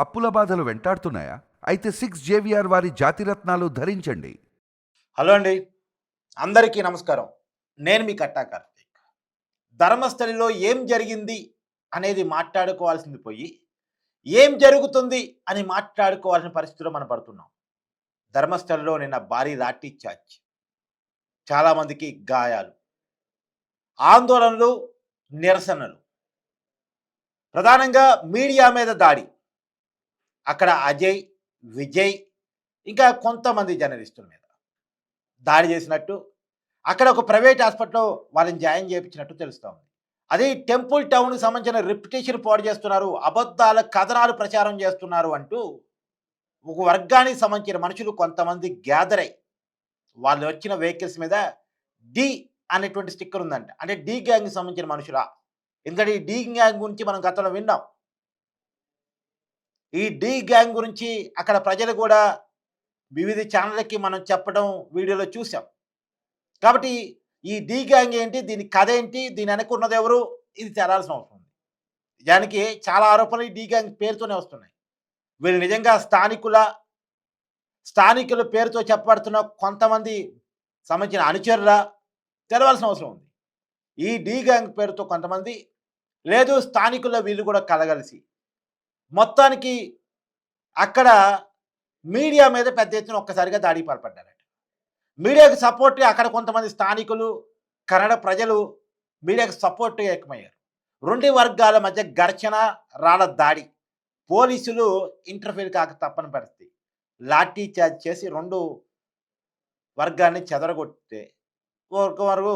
అప్పుల బాధలు వెంటాడుతున్నాయా? అయితే సిక్స్ జేవిఆర్ వారి జాతిరత్నాలు ధరించండి. హలో అండి. అందరికీ నమస్కారం. నేను మీ కట్టా కార్తీక్. ధర్మస్థలిలో ఏం జరిగింది అనేది మాట్లాడుకోవాల్సింది పోయి ఏం జరుగుతుంది అని మాట్లాడుకోవాల్సిన పరిస్థితిలో మనం పడుతున్నాం. ధర్మస్థలిలో నిన్న భారీ లాఠీ చార్జ్. చాలామందికి గాయాలు. ఆందోళనలు నిరసనలు. ప్రధానంగా మీడియా మీద దాడి. అక్కడ అజయ్ విజయ్ ఇంకా కొంతమంది జర్నలిస్టుల మీద దాడి చేసినట్టు అక్కడ ఒక ప్రైవేట్ హాస్పిటల్లో వాళ్ళని జాయిన్ చేయించినట్టు తెలుస్తూ ఉంది. అదే టెంపుల్ టౌన్కి సంబంధించిన రెప్యుటేషన్ పాడు చేస్తున్నారు అబద్ధాల కథనాలు ప్రచారం చేస్తున్నారు అంటూ ఒక వర్గానికి సంబంధించిన మనుషులు కొంతమంది గ్యాదర్ అయి వాళ్ళు వచ్చిన వెహికల్స్ మీద డి అనేటువంటి స్టిక్కర్ ఉందంట. అంటే డి గ్యాంగ్కి సంబంధించిన మనుషులా? ఎందుకంటే ఈ డి గ్యాంగ్ గురించి మనం గతంలో విన్నాం. ఈ డీ గ్యాంగ్ గురించి అక్కడ ప్రజలు కూడా వివిధ ఛానళ్ళకి మనం చెప్పడం వీడియోలో చూసాం. కాబట్టి ఈ డీ గ్యాంగ్ ఏంటి దీని కథ ఏంటి దీని అనుకున్నది ఎవరు ఇది తెలాల్సిన అవసరం ఉంది. దానికి చాలా ఆరోపణలు ఈ డీ గ్యాంగ్ పేరుతోనే వస్తున్నాయి. వీళ్ళు నిజంగా స్థానికుల స్థానికుల పేరుతో చెప్పబడుతున్న కొంతమంది సంబంధించిన అనుచరుల తెలవాల్సిన అవసరం ఉంది. ఈ డీ గ్యాంగ్ పేరుతో కొంతమంది లేదు స్థానికుల వీళ్ళు కూడా కలగలిసి మొత్తానికి అక్కడ మీడియా మీద పెద్ద ఎత్తున ఒక్కసారిగా దాడికి పాల్పడ్డారట. మీడియాకు సపోర్ట్ అక్కడ కొంతమంది స్థానికులు కన్నడ ప్రజలు మీడియాకు సపోర్ట్ ఏకమయ్యారు రెండు వర్గాల మధ్య ఘర్షణ రాళ్ళ దాడి పోలీసులు ఇంటర్ఫీర్ కాక తప్పని పరిస్థితి. లాఠీ చార్జ్ చేసి రెండు వర్గాన్ని చెదరగొట్టితే ఒక వరకు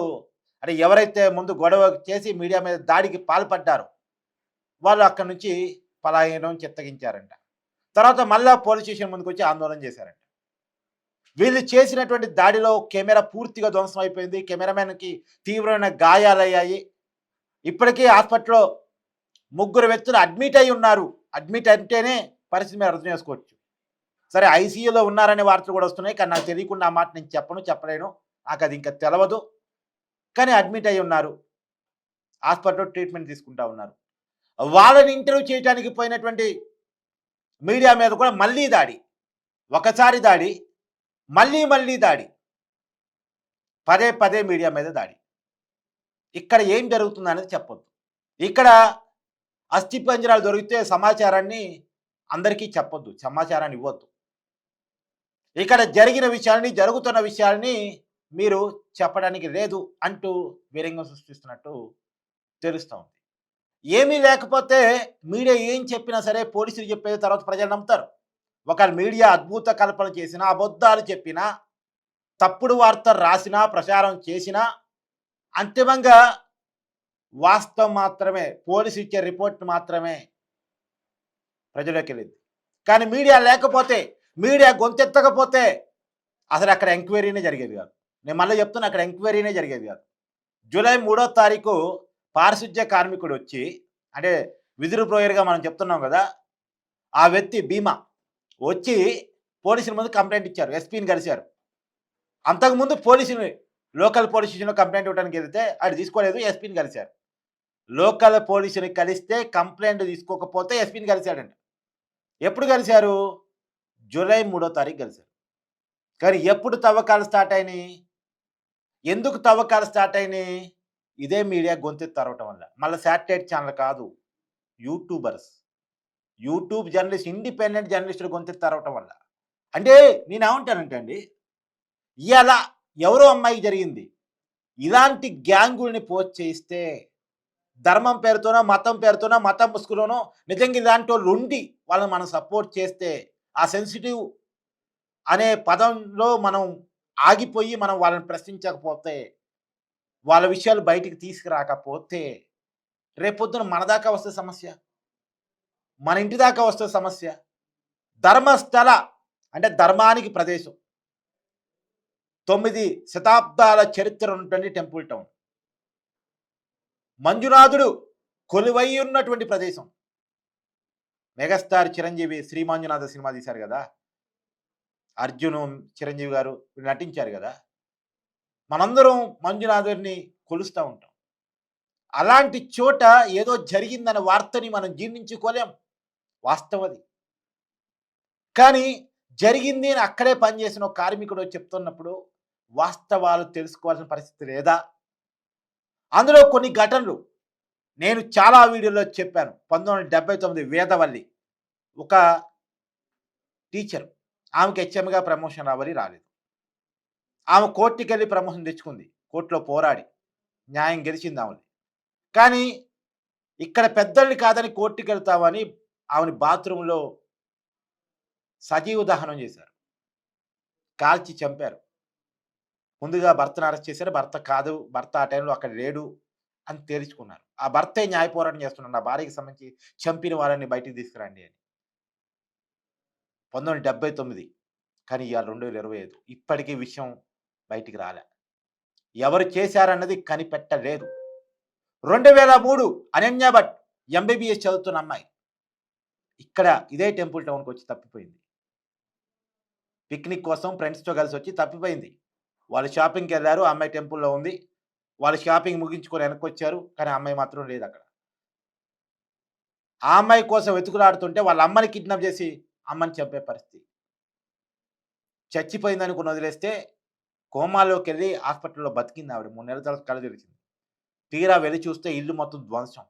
అంటే ఎవరైతే ముందు గొడవ చేసి మీడియా మీద దాడికి పాల్పడ్డారో వాళ్ళు అక్కడి నుంచి పలాయనం చిత్తగించారంట. తర్వాత మళ్ళా పోలీస్ స్టేషన్ ముందుకు వచ్చి ఆందోళన చేశారంట. వీళ్ళు చేసినటువంటి దాడిలో కెమెరా పూర్తిగా ధ్వంసం అయిపోయింది. కెమెరామెన్కి తీవ్రమైన గాయాలయ్యాయి. ఇప్పటికీ హాస్పిటల్లో ముగ్గురు వ్యక్తులు అడ్మిట్ అయి ఉన్నారు. అడ్మిట్ అంటేనే పరిస్థితి మీరు అర్థం చేసుకోవచ్చు. సరే ఐసీయూలో ఉన్నారనే వార్తలు కూడా వస్తున్నాయి. కానీ నాకు తెలియకుండా ఆ మాట నేను చెప్పను చెప్పలేను. నాకు అది ఇంకా తెలవదు. కానీ అడ్మిట్ అయి ఉన్నారు. హాస్పిటల్లో ట్రీట్మెంట్ తీసుకుంటా ఉన్నారు. వాళ్ళని ఇంటర్వ్యూ చేయడానికి పోయినటువంటి మీడియా మీద కూడా మళ్ళీ దాడి. ఒకసారి దాడి మళ్ళీ మళ్ళీ దాడి. పదే పదే మీడియా మీద దాడి. ఇక్కడ ఏం జరుగుతుంది అనేది చెప్పొద్దు. ఇక్కడ అస్థిపంజరాలు దొరికితే సమాచారాన్ని అందరికీ చెప్పొద్దు సమాచారాన్ని ఇవ్వద్దు. ఇక్కడ జరిగిన విషయాల్ని జరుగుతున్న విషయాల్ని మీరు చెప్పడానికి లేదు అంటూ వీరంగం సృష్టిస్తున్నట్టు తెలుస్తూ ఏమీ లేకపోతే మీడియా ఏం చెప్పినా సరే పోలీసులు చెప్పేది తర్వాత ప్రజలు నమ్ముతారు. ఒక మీడియా అద్భుత కల్పన చేసినా అబద్ధాలు చెప్పినా తప్పుడు వార్త రాసినా ప్రచారం చేసినా అంతిమంగా వాస్తవం మాత్రమే పోలీసు ఇచ్చే రిపోర్ట్ మాత్రమే ప్రజలోకి వెళ్ళింది కానీ మీడియా లేకపోతే మీడియా గొంతెత్తకపోతే అసలు అక్కడ ఎంక్వైరీనే జరిగేది కాదు. నేను మళ్ళీ చెప్తున్నా అక్కడ ఎంక్వైరీనే జరిగేది కాదు. జూలై మూడో తారీఖు పారిశుధ్య కార్మికుడు వచ్చి అంటే విధులు ప్రోయర్గా మనం చెప్తున్నాం కదా ఆ వ్యక్తి భీమా వచ్చి పోలీసుల ముందు కంప్లైంట్ ఇచ్చారు ఎస్పీని కలిశారు. అంతకుముందు పోలీసుని లోకల్ పోలీస్ స్టేషన్లో కంప్లైంట్ ఇవ్వడానికి వెళ్తే అది తీసుకోలేదు ఎస్పీని కలిశారు. లోకల్ పోలీసుని కలిస్తే కంప్లైంట్ తీసుకోకపోతే ఎస్పీని కలిశాడంట. ఎప్పుడు కలిశారు? జూలై మూడో తారీఖు కలిశారు. కానీ ఎప్పుడు తవ్వకాలు స్టార్ట్ అయినాయి? ఎందుకు తవ్వకాలు స్టార్ట్ అయినాయి? ఇదే మీడియా గొంతెత్తి తరవటం వల్ల. మళ్ళీ శాటిలైట్ ఛానల్ కాదు యూట్యూబర్స్. యూట్యూబ్ జర్నలిస్ట్ ఇండిపెండెంట్ జర్నలిస్టులు గొంతెత్తి తరవటం వల్ల. అంటే నేను ఏమంటానంటే అండి ఇవాళ ఎవరో అమ్మాయి జరిగింది. ఇలాంటి గ్యాంగుల్ని పోస్ట్ చేయిస్తే ధర్మం పేరుతోనో మతం పేరుతోనో మతం ముసుగులోనో నిజంగా ఇలాంటి వాళ్ళు ఉండి వాళ్ళని మనం సపోర్ట్ చేస్తే ఆ సెన్సిటివ్ అనే పదంలో మనం ఆగిపోయి మనం వాళ్ళని ప్రశ్నించకపోతే వాళ్ళ విషయాలు బయటికి తీసుకురాకపోతే రేపొద్దున మన దాకా వస్తే సమస్య. మన ఇంటి దాకా వస్తే సమస్య. ధర్మస్థల అంటే ధర్మానికి ప్రదేశం. తొమ్మిది శతాబ్దాల చరిత్ర ఉన్నటువంటి టెంపుల్ టౌన్. మంజునాథుడు కొలువై ఉన్నటువంటి ప్రదేశం. మెగాస్టార్ చిరంజీవి శ్రీ మంజునాథ సినిమా తీశారు కదా? అర్జును చిరంజీవి గారు వీళ్ళు నటించారు కదా? మనందరం మంజునాథర్ని కొలుస్తూ ఉంటాం. అలాంటి చోట ఏదో జరిగిందన్న వార్తని మనం జీర్ణించుకోలేం. వాస్తవది కానీ జరిగింది అని అక్కడే పనిచేసిన కార్మికుడు చెప్తున్నప్పుడు వాస్తవాలు తెలుసుకోవాల్సిన పరిస్థితి లేదా? అందులో కొన్ని ఘటనలు నేను చాలా వీడియోలో చెప్పాను. పంతొమ్మిది డెబ్బై తొమ్మిది వేదవల్లి. ఒక టీచర్. ఆమెకి హెచ్ఎంగా ప్రమోషన్ రావాలి రాలేదు. ఆమె కోర్టుకి వెళ్ళి ప్రమోషన్ తెచ్చుకుంది. కోర్టులో పోరాడి. న్యాయం గెలిచింది ఆమెది. కానీ ఇక్కడ పెద్దల్ని కాదని కోర్టుకి వెళ్తామని ఆమెని బాత్రూంలో సజీవ దహనం చేశారు. కాల్చి చంపారు. ముందుగా భర్తను అరెస్ట్ చేశారు. భర్త కాదు భర్త ఆ టైంలో అక్కడ లేడు అని తేల్చుకున్నారు. ఆ భర్తే న్యాయ పోరాటం చేస్తున్నాడు. నా భార్యకి సంబంధించి చంపిన వారిని బయటికి తీసుకురండి అని. పంతొమ్మిది డెబ్బై తొమ్మిది కానీ ఇవాళ రెండు వేల ఇరవై ఐదు. ఇప్పటికీ విషయం బయటికి రాలే. ఎవరు చేశారన్నది కనిపెట్టలేదు. రెండు వేల మూడు అనన్య భట్ ఎంబీబీఎస్ చదువుతున్న అమ్మాయి. ఇక్కడ ఇదే టెంపుల్ టౌన్కి వచ్చి తప్పిపోయింది. పిక్నిక్ కోసం ఫ్రెండ్స్తో కలిసి వచ్చి తప్పిపోయింది. వాళ్ళు షాపింగ్కి వెళ్ళారు ఆ అమ్మాయి టెంపుల్లో ఉంది. వాళ్ళు షాపింగ్ ముగించుకొని వెనక్కి వచ్చారు కానీ అమ్మాయి మాత్రం లేదు అక్కడ. ఆ అమ్మాయి కోసం వెతుకులాడుతుంటే వాళ్ళ అమ్మని కిడ్నాప్ చేసి అమ్మని చంపే పరిస్థితి. చచ్చిపోయిందనుకుని వదిలేస్తే కోమాలోకి వెళ్ళి హాస్పిటల్లో బతికింది ఆవిడ మూడు నెలల తర్వాత కళ్ళు తెరిచింది తీరా వెళ్ళి చూస్తే ఇల్లు మొత్తం ధ్వంసం.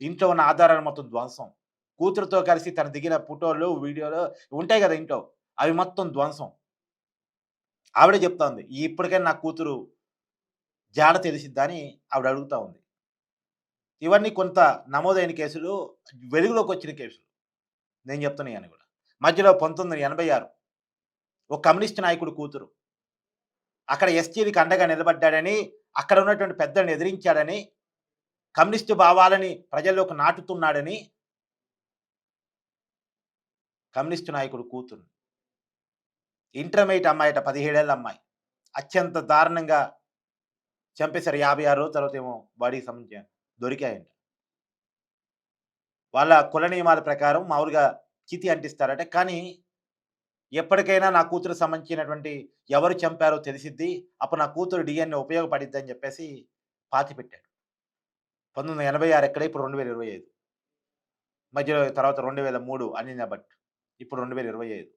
ఇంట్లో ఉన్న ఆధారాలు మొత్తం ధ్వంసం. కూతురుతో కలిసి తన దిగిన ఫోటోలు వీడియోలు ఉంటాయి కదా ఇంట్లో. అవి మొత్తం ధ్వంసం. ఆవిడే చెప్తా ఉంది ఇప్పటికైనా నా కూతురు జాడ తెలిసిద్దని ఆవిడ అడుగుతూ ఉంది. ఇవన్నీ కొంత నమోదైన కేసులు వెలుగులోకి వచ్చిన కేసులు. నేను చెప్తున్నాయి అని కూడా. మధ్యలో పంతొమ్మిది వందల ఎనభై ఆరు. ఒక కమ్యూనిస్ట్ నాయకుడు కూతురు. అక్కడ ఎస్టీలకు అండగా నిలబడ్డాడని అక్కడ ఉన్నటువంటి పెద్దలను ఎదిరించాడని కమ్యూనిస్టు భావాలని ప్రజల్లోకి నాటుతున్నాడని కమ్యూనిస్టు నాయకుడు కూతురు ఇంటర్మీడియట్ అమ్మాయిట పదిహేడేళ్ళ అమ్మాయి. అత్యంత దారుణంగా చంపేశారు. యాభై ఆరు రోజుల తర్వాత ఏమో బాడీకి సంబంధించిన దొరికాయంట. వాళ్ళ కుల నియమాల ప్రకారం మామూలుగా చితి అంటిస్తారట. కానీ ఎప్పటికైనా నా కూతురు సంబంధించినటువంటి ఎవరు చంపారో తెలిసిద్ది. అప్పుడు నా కూతురు డిఎన్ఏ ఉపయోగపడిద్ది అని చెప్పేసి పాతి పెట్టాడు పంతొమ్మిది వందల ఎనభై ఆరు ఎక్కడ ఇప్పుడు రెండు వేల ఇరవై ఐదు. మధ్యలో తర్వాత రెండు వేల మూడు అనిన భట్ ఇప్పుడు రెండు వేల ఇరవై ఐదు.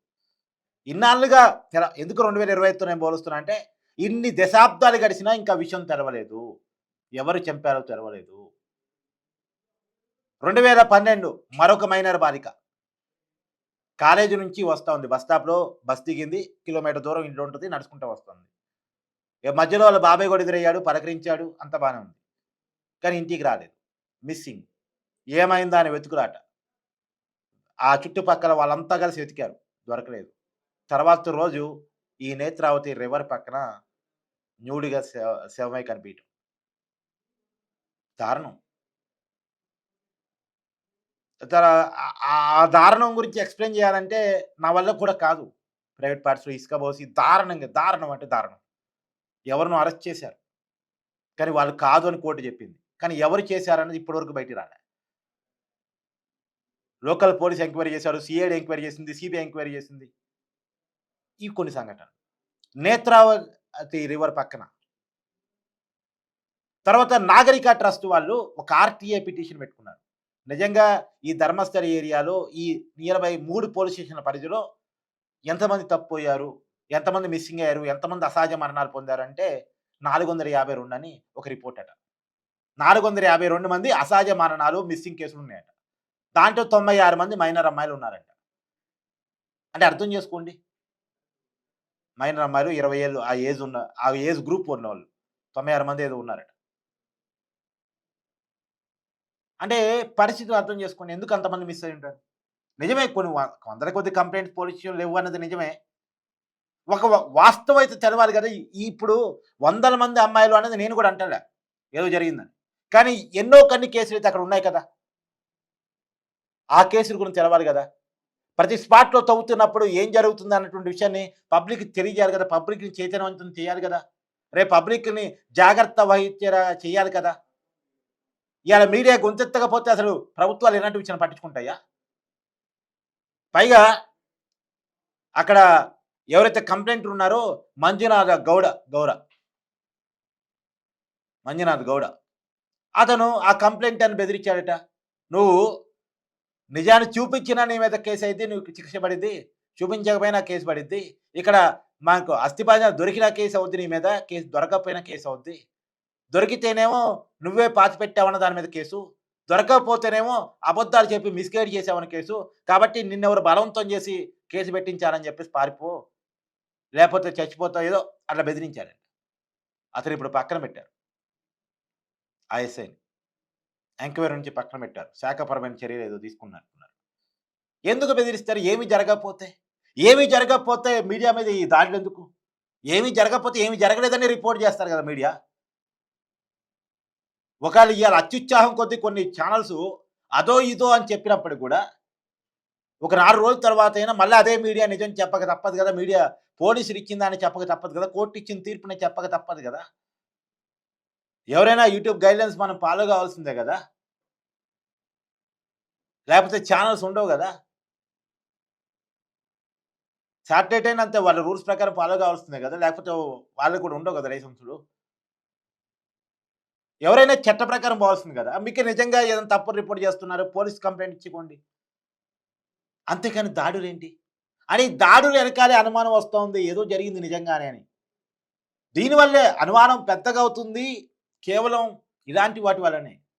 ఇన్నాళ్ళుగా తెర ఎందుకు రెండు వేల ఇరవై ఐదుతో నేను పోలుస్తున్నా అంటే ఇన్ని దశాబ్దాలు గడిచినా ఇంకా విషయం తెరవలేదు. ఎవరు చంపారో తెరవలేదు. రెండు వేల పన్నెండు మరొక మైనర్ బాలిక. కాలేజీ నుంచి వస్తూ ఉంది. బస్ స్టాప్లో బస్ దిగింది. కిలోమీటర్ దూరం ఇంట్లో ఉంటుంది. నడుచుకుంటూ వస్తుంది. ఇక మధ్యలో వాళ్ళ బాబాయ్ కూడా ఎదురయ్యాడు. పలకరించాడు. అంత బాగానే ఉంది. కానీ ఇంటికి రాలేదు. మిస్సింగ్. ఏమైందా? అని వెతుకులాట. ఆ చుట్టుపక్కల వాళ్ళంతా కలిసి వెతికారు. దొరకలేదు. తర్వాత రోజు ఈ నేత్రావతి రివర్ పక్కన న్యూడిగా శవ శవమై కనిపించడం దారుణం. ఆ- దారుణం గురించి ఎక్స్ప్లెయిన్ చేయాలంటే నా వల్ల కూడా కాదు. ప్రైవేట్ పార్ట్స్లో ఇసుక పోసి దారుణంగా దారుణం అంటే దారుణం. ఎవరినో అరెస్ట్ చేశారు. కానీ వాళ్ళు కాదు అని కోర్టు చెప్పింది. కానీ ఎవరు చేశారన్నది ఇప్పటివరకు బయటికి రాలే. లోకల్ పోలీస్ ఎంక్వైరీ చేశారు సిఐడి ఎంక్వైరీ చేసింది సిబిఐ ఎంక్వైరీ చేసింది. ఇవి కొన్ని సంఘటనలు. నేత్రావతి రివర్ పక్కన. తర్వాత నాగరిక ట్రస్ట్ వాళ్ళు ఒక ఆర్టీఏ పిటిషన్ పెట్టుకున్నారు. నిజంగా ఈ ధర్మస్థల ఏరియాలో ఈ నియర్ బై మూడు పోలీస్ స్టేషన్ల పరిధిలో ఎంతమంది తప్పిపోయారు ఎంతమంది మిస్సింగ్ అయ్యారు ఎంతమంది అసహజ మరణాలు పొందారంటే నాలుగు వందల యాభై రెండు అని ఒక రిపోర్ట్ అట. నాలుగు వందల యాభై రెండు మంది అసహజ మరణాలు మిస్సింగ్ కేసులు ఉన్నాయట. దాంట్లో తొంభై ఆరు మంది మైనర్ అమ్మాయిలు ఉన్నారంట. అంటే అర్థం చేసుకోండి. మైనర్ అమ్మాయిలు ఇరవై ఏళ్ళు ఆ ఏజ్ ఉన్న ఆ ఏజ్ గ్రూప్ ఉన్న వాళ్ళు. తొంభై ఆరు మంది ఏదో ఉన్నారట. అంటే పరిస్థితులు అర్థం చేసుకోండి ఎందుకు అంతమంది మిస్ అయి ఉంటారు? నిజమే కొన్ని వందల కొద్ది కంప్లైంట్స్ పోలీసులు లేవు అన్నది నిజమే. ఒక వాస్తవం అయితే తెలవాలి కదా ఇప్పుడు వందల మంది అమ్మాయిలు అనేది నేను కూడా అంటలే ఏదో జరిగిందని. కానీ ఎన్నో కొన్ని కేసులు అయితే అక్కడ ఉన్నాయి కదా. ఆ కేసుల గురించి తెలవాలి కదా. ప్రతి స్పాట్లో తవ్వుతున్నప్పుడు ఏం జరుగుతుంది అన్నటువంటి విషయాన్ని పబ్లిక్ తెలియజేయాలి కదా పబ్లిక్ని చైతన్యవంతం చేయాలి కదా. రేపు పబ్లిక్ని జాగ్రత్త వహించేలా చేయాలి కదా. ఇవాళ మీడియా గొంతెత్తకపోతే అసలు ప్రభుత్వాలు ఎలాంటి విషయాన్ని పట్టించుకుంటాయా? పైగా అక్కడ ఎవరైతే కంప్లైంట్ ఉన్నారో మంజునాథ గౌడ గౌడ. మంజునాథ్ గౌడ. అతను ఆ కంప్లైంట్ అని బెదిరించాడట. నువ్వు నిజాన్ని చూపించినా నీ మీద కేసు అయితే నువ్వు శిక్ష పడింది చూపించకపోయినా కేసు పడింది ఇక్కడ మాకు అస్థిపాజన దొరికిన కేసు అవుద్ది నీ మీద కేసు దొరకకపోయినా కేసు అవుద్ది. దొరికితేనేమో నువ్వే పాతి పెట్టావన్న దాని మీద కేసు. దొరకకపోతేనేమో అబద్ధాలు చెప్పి మిస్గైడ్ చేసావని కేసు. కాబట్టి నిన్నెవరు బలవంతం చేసి కేసు పెట్టించారని చెప్పేసి పారిపో. లేకపోతే చచ్చిపోతావు ఏదో అట్లా బెదిరించారండి అతను ఇప్పుడు పక్కన పెట్టారు. ఐఎస్ఐని. ఎంక్వైరీ నుంచి పక్కన పెట్టారు. శాఖపరమైన చర్యలు ఏదో తీసుకున్నట్టున్నారు. ఎందుకు బెదిరిస్తారు? ఏమి జరగకపోతే? ఏమి జరగకపోతే మీడియా మీద ఈ దాడులు ఎందుకు? ఏమి జరగకపోతే ఏమి జరగలేదని రిపోర్ట్ చేస్తారు కదా మీడియా. ఒకవేళ ఇవాళ అత్యుత్సాహం కొద్దీ కొన్ని ఛానల్స్ అదో ఇదో అని చెప్పినప్పటికి కూడా ఒక నాలుగు రోజుల తర్వాత అయినా మళ్ళీ అదే మీడియా నిజం చెప్పక తప్పదు కదా మీడియా పోలీసులు ఇచ్చిందని చెప్పక తప్పదు కదా కోర్టు ఇచ్చిన తీర్పుని చెప్పక తప్పదు కదా. ఎవరైనా యూట్యూబ్ గైడ్లైన్స్ మనం ఫాలో కావాల్సిందే కదా. లేకపోతే ఛానల్స్ ఉండవు కదా. సాటిలైట్ అయినంత అంతే వాళ్ళ రూల్స్ ప్రకారం ఫాలో కావాల్సిందే కదా లేకపోతే వాళ్ళకి కూడా ఉండవు కదా లైసెన్సులు ఎవరైనా చట్ట ప్రకారం పోవాల్సింది కదా. మీకు నిజంగా ఏదైనా తప్పు రిపోర్ట్ చేస్తున్నారు పోలీస్ కంప్లైంట్ ఇచ్చుకోండి. అంతేకాని దాడులు ఏంటి అని దాడులు వెనకాలే అనుమానం వస్తోంది. ఏదో జరిగింది నిజంగానే అని. దీనివల్లే అనుమానం పెద్దగా అవుతుంది కేవలం ఇలాంటి వాటి వల్లనే.